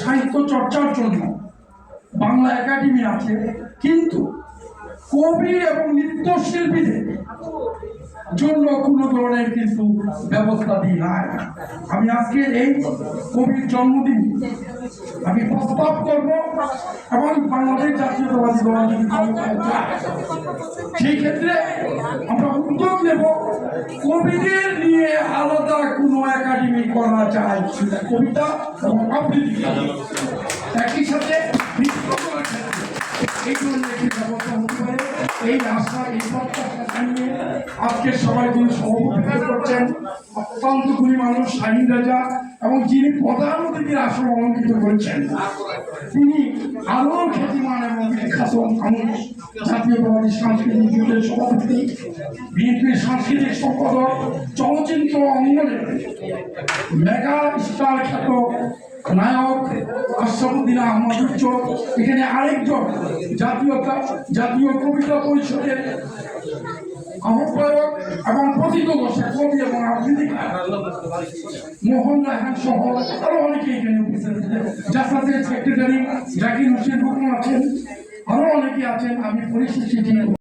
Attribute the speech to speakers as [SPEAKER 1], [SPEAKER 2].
[SPEAKER 1] সাহিত্য চর্চার জন্য বাংলা একাডেমি আছে, কিন্তু কবি এবং নৃত্যশিল্পীদের জন্য কোনো ধরনের কিন্তু ব্যবস্থা দিই নাই। আমি আজকে এই কবির জন্মদিন আমি প্রস্তাব করব এবং বাংলাদেশ জাতীয়তাবাদী দল সেই ক্ষেত্রে আমরা উদ্যোগ নেব কবিদের নিয়ে আলাদা কোনো করা যায়। কবিতা এবং আবৃত্তি একই সাথে একটি ব্যবস্থা এই এই আজকে সবাই করছেন অত্যন্ত রাজা, এবং যিনি প্রধান করেছেন, তিনি আরও খ্যাতিমান এবং বিখ্যাত মানুষ জাতীয়তাবাদী সাংস্কৃতিক জোটের সভাপতি বিএনপির সাংস্কৃতিক সম্পাদক, চলচ্চিত্র অঙ্গনে মেগা স্টার খ্যাত নায়ক আশরাফুদ্দিন আহমদ উচ্চ। এখানে আরেকজন জাতীয়তা জাতীয় কবিতা পরিষদের আহ্বায়ক এবং প্রথিত বর্ষের কবি এবং আবৃত্তিকার মোহন রায়হান সহ আরও অনেকে এখানে উপস্থিত জাসাসের সেক্রেটারি জাকির হোসেন রুকন আছেন। আছেন আমি পরিস্থিতি